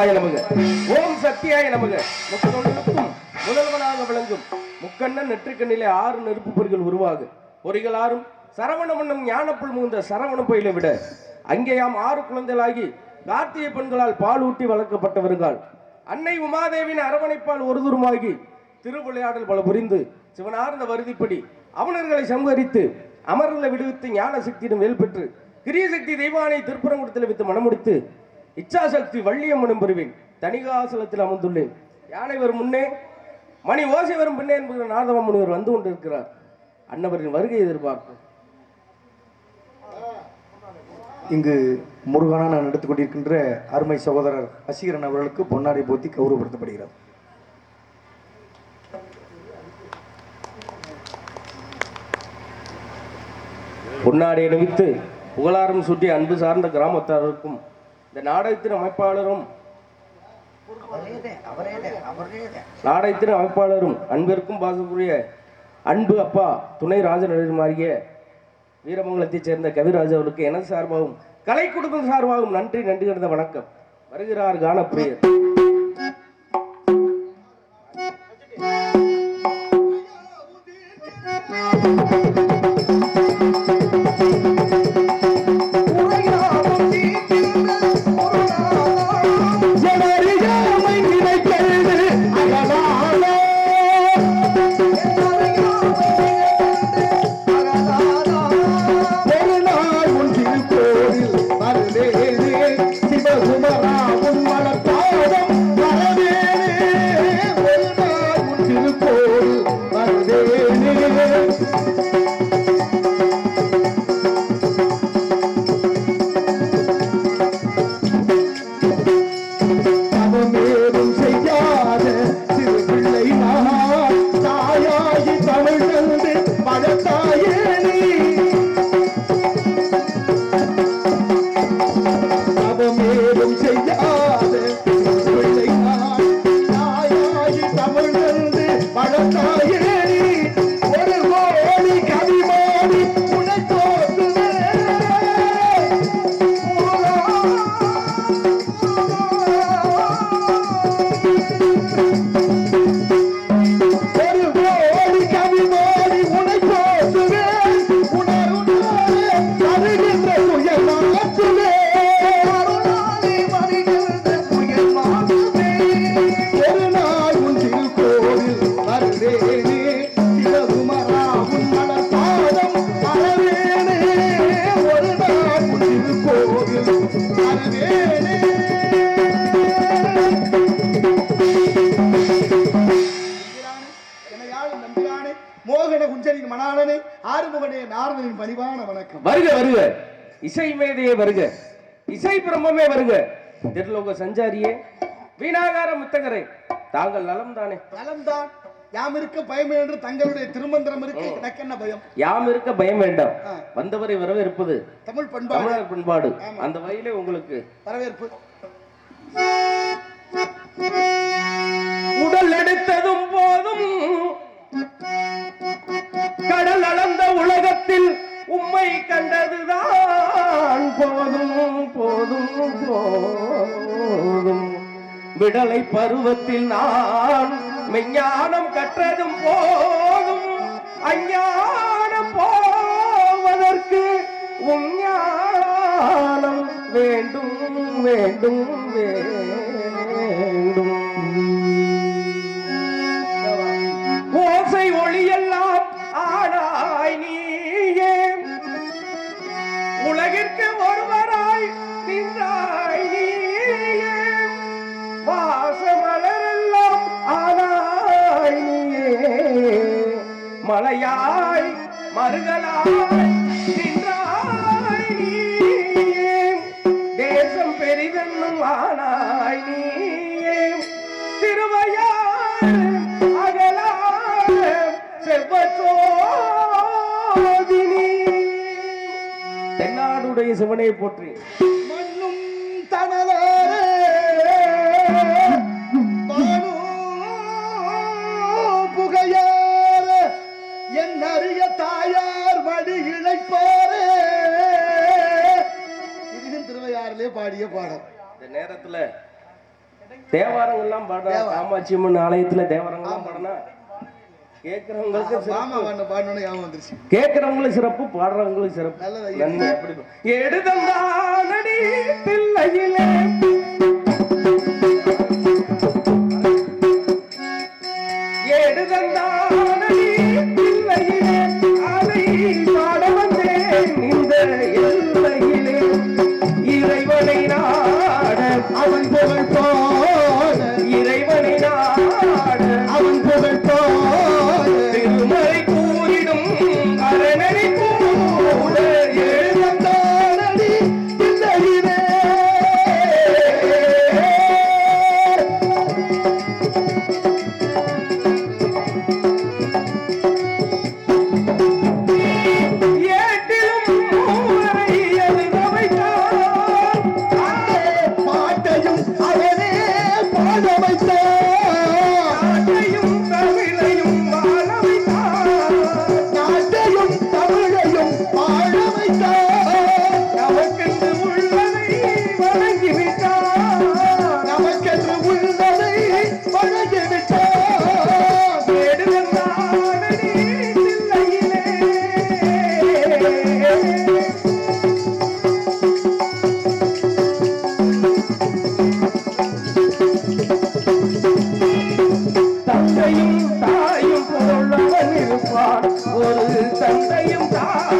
சிவாய நமக. ஓம் சக்தியாய நமக. முக்கொண்டுக்கும் முதல்வனாக விளங்கும் முக்கண்ணன் நெற்றிக்கண்ணிலே ஆறு நெருப்பு பொறிகள் உருவாகு. பொறிகள் ஆறும் சரவண மன்னம் ஞானப்புள் முகுந்த சரவண பயிலை விட அங்கேயாம் ஆறு குழந்தைகளாகி கார்த்திகை பெண்களால் பால் ஊட்டி வளர்க்கப்பட்டவர்கள் அன்னை உமாதேவின் அரவணைப்பால் ஒரு தூரமாகி திருவிளையாடல் பல புரிந்து சிவனார்ந்த வருதிப்படி அவனர்களை சம்ஹரித்து அமர்களை விடுவித்து ஞான சக்தியிடம் வேல் பெற்று கிரியசக்தி தெய்வானை திருப்புறங்குடத்தில் வைத்து மனமுடித்து இச்சாசக்தி வள்ளியம்மனும் பெறுவேன். தனிகாசலத்தில் அமர்ந்துள்ளேன். யானை வரும் முன்னே மணி ஓசை வரும் பின்னே என்கிற நாதவ முனிவர் வந்து கொண்டிருக்கிறார். அன்னவரின் வருகை எதிர்பார்ப்போம் இங்கு முருகனா நான் எடுத்துக் கொண்டிருக்கின்ற அருமை சகோதரர் வசீகரன் அவர்களுக்கு பொன்னாடை போத்தி கௌரவப்படுத்தப்படுகிறது. பொன்னாடை அணிவித்து புகழாரம் சுற்றி அன்பு சார்ந்த கிராமத்தாருக்கும் இந்த நாடகத்தின் அமைப்பாளரும் நாடகத்தின் அமைப்பாளரும் அன்பிற்கும் பாசக்குரிய அன்பு அப்பா துணை ராஜநடிகமாகிய வீரமங்கலத்தைச் சேர்ந்த கவிராஜ் அவர்களுக்கு எனது சார்பாகவும் கலை குடும்பம் சார்பாகவும் நன்றி நன்றி கிடந்த வணக்கம். வருகிறார் கானப்பிரியர். தவமேதும் இசை மேதையே வருக. இசை பிரம்மமே வருக. திருலோக சஞ்சாரியே வீணாகார முத்தகரே தாங்கள் நலம் தானே நலம்தான். யாம் இருக்க பயம் என்று தங்களுடைய திருமந்திரம் இருக்கு. எனக்கு என்ன பயம்? யாம் இருக்க பயம் வேண்டாம். வந்தவரை வரவேற்பது தமிழ் பண்பாடு. தமிழர் பண்பாடு. அந்த வகையிலே உங்களுக்கு வரவேற்பு. உடல் எடுத்ததும் போதும். கடல் அளந்த உலகத்தில் உம்மை கண்டதுதான். போதும் போதும் போதும். விடலை பருவத்தில் நான் மெஞ்ஞானம் கற்றதும் போதும். அஞ்ஞானம் போவதற்கு உஞ்ஞானம் வேண்டும் வேண்டும் வேண்டும். ஓசை ஒளியல்ல மலையாய் மருகலாய் நின்றாய் நீயே. தேசம் பெரிதென்னும் ஆனாய் நீயே. திருவையார் அகலார் செவ்வச்சோதினி தென்னாடுடைய சிவனை போற்றி. பாடிய பாடல். இந்த நேரத்துல தேவாரங்கள்லாம் பாடுறா காமாட்சி அம்மன் ஆலயத்துல தேவாரங்கள்லாம் பாடினா கேட்கறவங்களுக்கு மாமா சிறப்பு. பாடுறவங்களுக்கு சிறப்பு. எடுதந்தானடி தில்லையிலே Paul. Ha ha ha!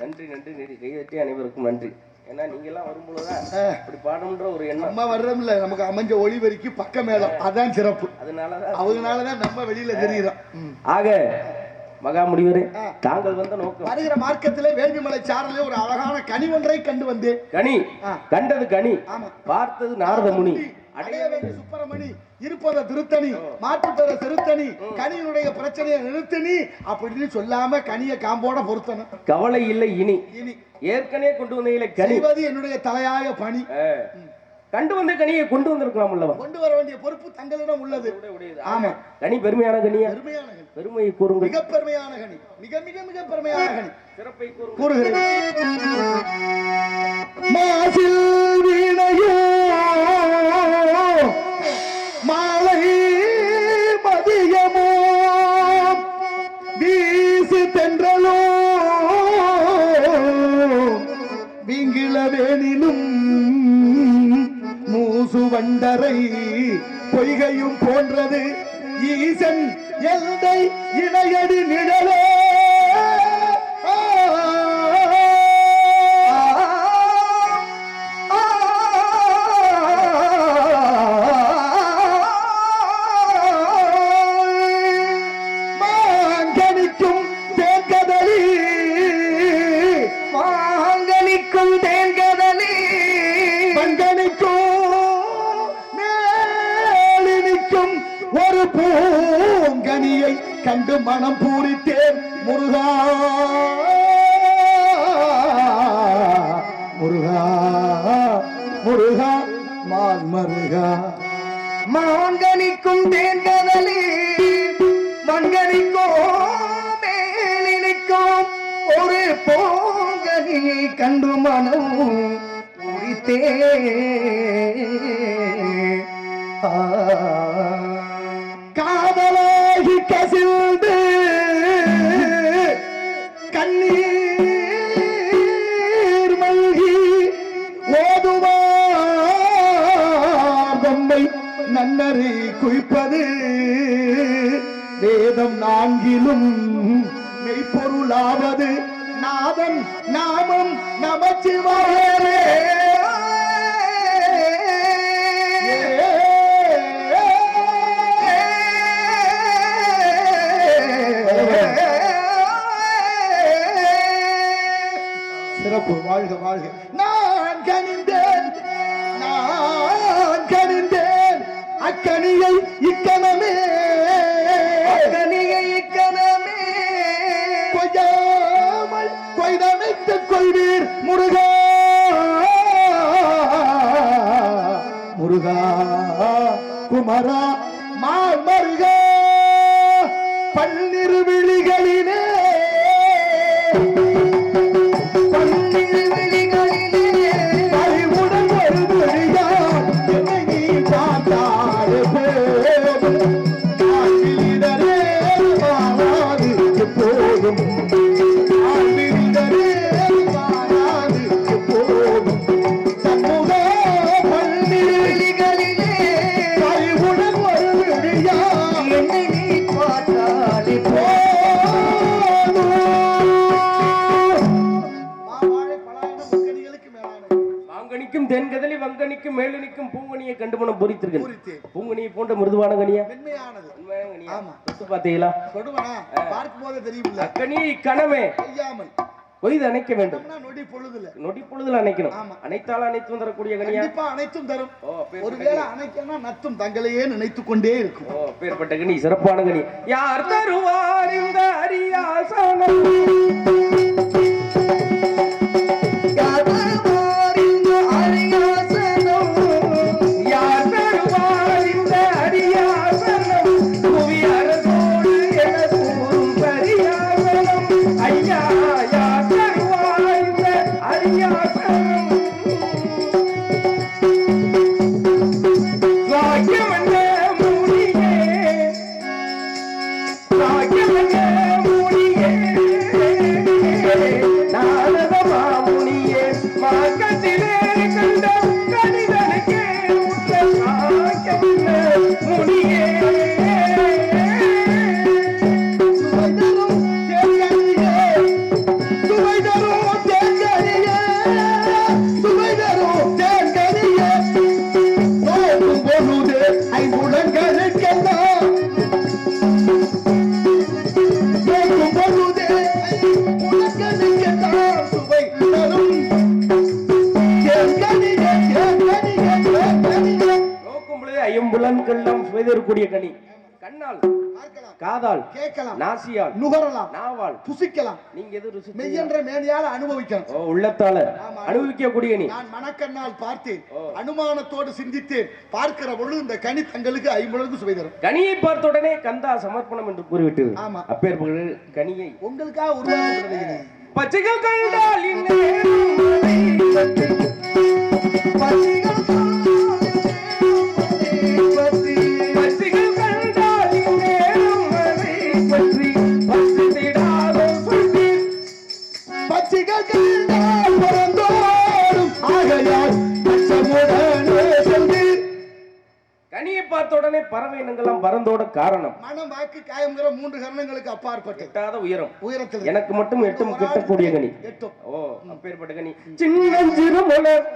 நன்றி நன்றி நன்றி. கைதட்டி அனைவருக்கும் நன்றி. ஏன்னா நீங்க எல்லாம் வரும்பொழுதுதான் இப்படி பாடணுன்ற ஒரு எண்ணம். நம்ம வர்றோம்ல நமக்கு அமைஞ்ச ஒளிவரிக்கு பக்க மேளம். அதான் சிறப்பு. அதனாலதான் அவங்கனாலதான் நம்ம வெளியில தெரியுறோம். ஆக மகா முடிவரே தாங்கள் வந்த நோக்கம். வருகிற மார்க்கத்திலே வேள்விமலை சாரலே ஒரு அழகான கனி ஒன்றை கண்டு வந்தேன் கனி. கண்டது கனி. பார்த்தது நாரத முனி அடைய வேண்டிய சுப்பிரமணி இருப்பத திருத்தணி மாற்று பெற திருத்தணி கனியினுடைய பிரச்சனையை நிறுத்தணி அப்படின்னு சொல்லாம கனிய காம்போட பொருத்தணும். கவலை இல்லை இனி. இனி. ஏற்கனவே கொண்டு வந்தீங்களே கனி. செய்வது என்னுடைய தலையாய பணி. கண்டு வந்த கனியை கொண்டு வந்திருக்கலாம் அல்லவா கொண்டு வர வேண்டிய பொறுப்பு தங்களிடம் உள்ளது. ஆமா. கனி பெருமையான கனியா? பெருமையான கனி. பெருமையை கூறுங்கள். மிக பெருமையான கனி. மிக மிக மிக பெருமையான கனி. சிறப்பை கூறுகிறேன். சுவண்டரை பொய்கையும் போன்றது. ஈசன் எல்லை இணையடி நிழலே. கண்டு மனம் பூரித்தேன் முருகா. முருகா முருகா மான் மருகா. மாங்கனிக்கும் தேன்கதலி மண்கனிக்கும் மேலினிக்கும் ஒரு போங்கனி கண்டு மனம் உரித்தே ஆ. கண்ணீர் பார்த்தாலே கண்டுமணம் பொறித்தீர்கள் பூரித்தேன். பூங்கனியை போன்ற மிருதுவான கனியா மென்மையானது. உண்மையான கனியா ஆமா. தொட்டு பார்த்தீங்களா? கொடுவனா பார்க்கும் போதே தெரியுமில்ல. அக்கனி கனமே செய்யாமல் கொய்து அணைக்க வேண்டும். நொடி பொழுதுல. நொடி பொழுதுல அணைக்கணும். அனைத்தால அனைத்து வந்துடக்கூடிய கனியா? கண்டிப்பா அனைத்தும் தரும். ஒருவேளை அணைக்கனா நத்தும் தங்களையே நினைத்துக் கொண்டே இருக்கும். ஓ பேர்பட்ட கனி. சிறப்பான கனி. யார் தருவார் இந்த அரியாசனம்? பார்க்கலாம் காதால் கேட்கலாம். நாசியால் நுகரலாம். நாவால். புசிக்கலாம். நீங்க எது ருசி மெய்யென்ற மேனியால் அனுபவிக்கலாம். ஓ உள்ளத்தால. ஆமா. அனுபவிக்கக்கூடிய நீ. நான் மனக்கண்ணால் பார்த்தேன். அனுமானத்தோடு சிந்தித்தேன். பார்க்கிற பொழுது இந்த கனி தங்களுக்கு ஐம்பொழுது சுவை தரும். கனியை பார்த்த உடனே கந்தா சமர்ப்பணம் என்று கூறிவிட்டது ஆமா. அப்பேற்பர்கள் கனியை. உங்களுக்காக உருவாக்கப்படுகிறது பச்சைகள் கண்டால் பசிகள் பச்சைகள் உடனே பறவை இனங்கள்லாம் பறந்தோட காரணம். மனம் வாக்கு காயம்ங்கிற மூன்று கரணங்களுக்கு அப்பாற்பட்டு எட்டாத உயரம். உயரத்தில். எனக்கு மட்டும் எட்டும் கெட்டக்கூடிய கனி. எட்டும். ஓ அப்பேற்பட்ட கனி. சின்னஞ்சிறு மலர்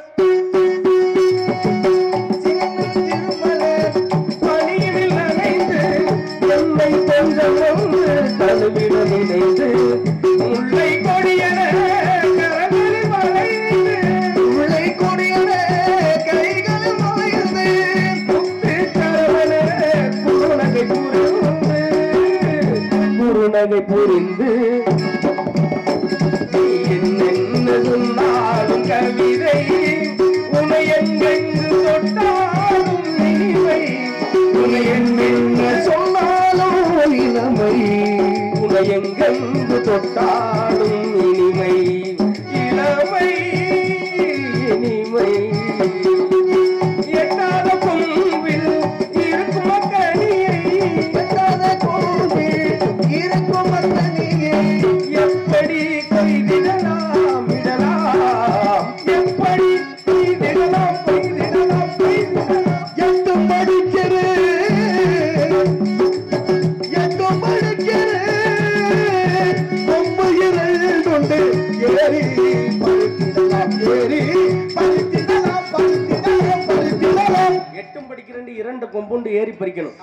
பறிக்கணும்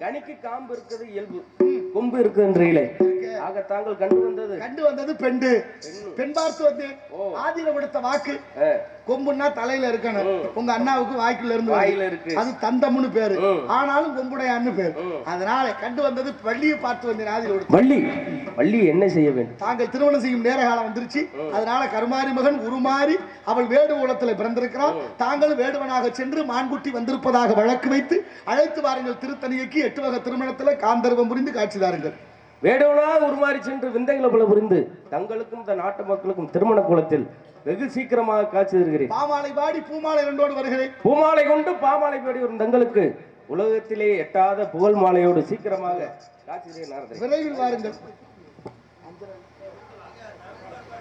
கனிக்கு காம்பு இருக்கிறது இயல்பு. கொம்பு இருக்குன்றீங்களே ஆக தாங்கள் கண்டு வந்தது. கண்டு வந்தது பெண்டு. பெண் பார்த்து வந்தேன் ஆதிர கொடுத்த வாக்கு. கொம்புன்னா தலையில இருக்கணும். உங்க அண்ணாவுக்கு வாய்க்குள்ள இருந்து. வாயில இருக்கு. அது தந்தம்னு பேரு. ஆனாலும் கொம்புடையான்னு பேரு. அதனால கண்டு வந்தது பள்ளியை பார்த்து வந்தேன் ஆதிர கொடுத்த வள்ளி வள்ளி என்ன செய்ய வேண்டும்? தாங்கள் திருமணம் செய்யும் நேர காலம் வந்துருச்சு. அதனால கருமாரி மகன் உருமாறி அவள் வேடு குலத்தில் பிறந்திருக்கிறாள் தாங்கள் வேடுவனாக சென்று மான்குட்டி வந்திருப்பதாக வழக்கு வைத்து அழைத்து வாருங்கள் திருத்தணியைக்கு எட்டு வகை திருமணத்துல காந்தர்வம் புரிந்து காட்சி தாருங்கள். வேடுவனா உருமாறி சென்று விந்தைகளை போல புரிந்து தங்களுக்கும் இந்த நாட்டு மக்களுக்கும் திருமண குலத்தில் வெகு சீக்கிரமாக காட்சி தருகிறேன். பாமாலை பாடி பூமாலை ரெண்டோடு வருகிறேன். பூமாலை கொண்டு பாமாலை பாடி வரும் தங்களுக்கு. உலகத்திலே எட்டாத புகழ் மாலையோடு சீக்கிரமாக காட்சி. விரைவில் வாருங்கள்.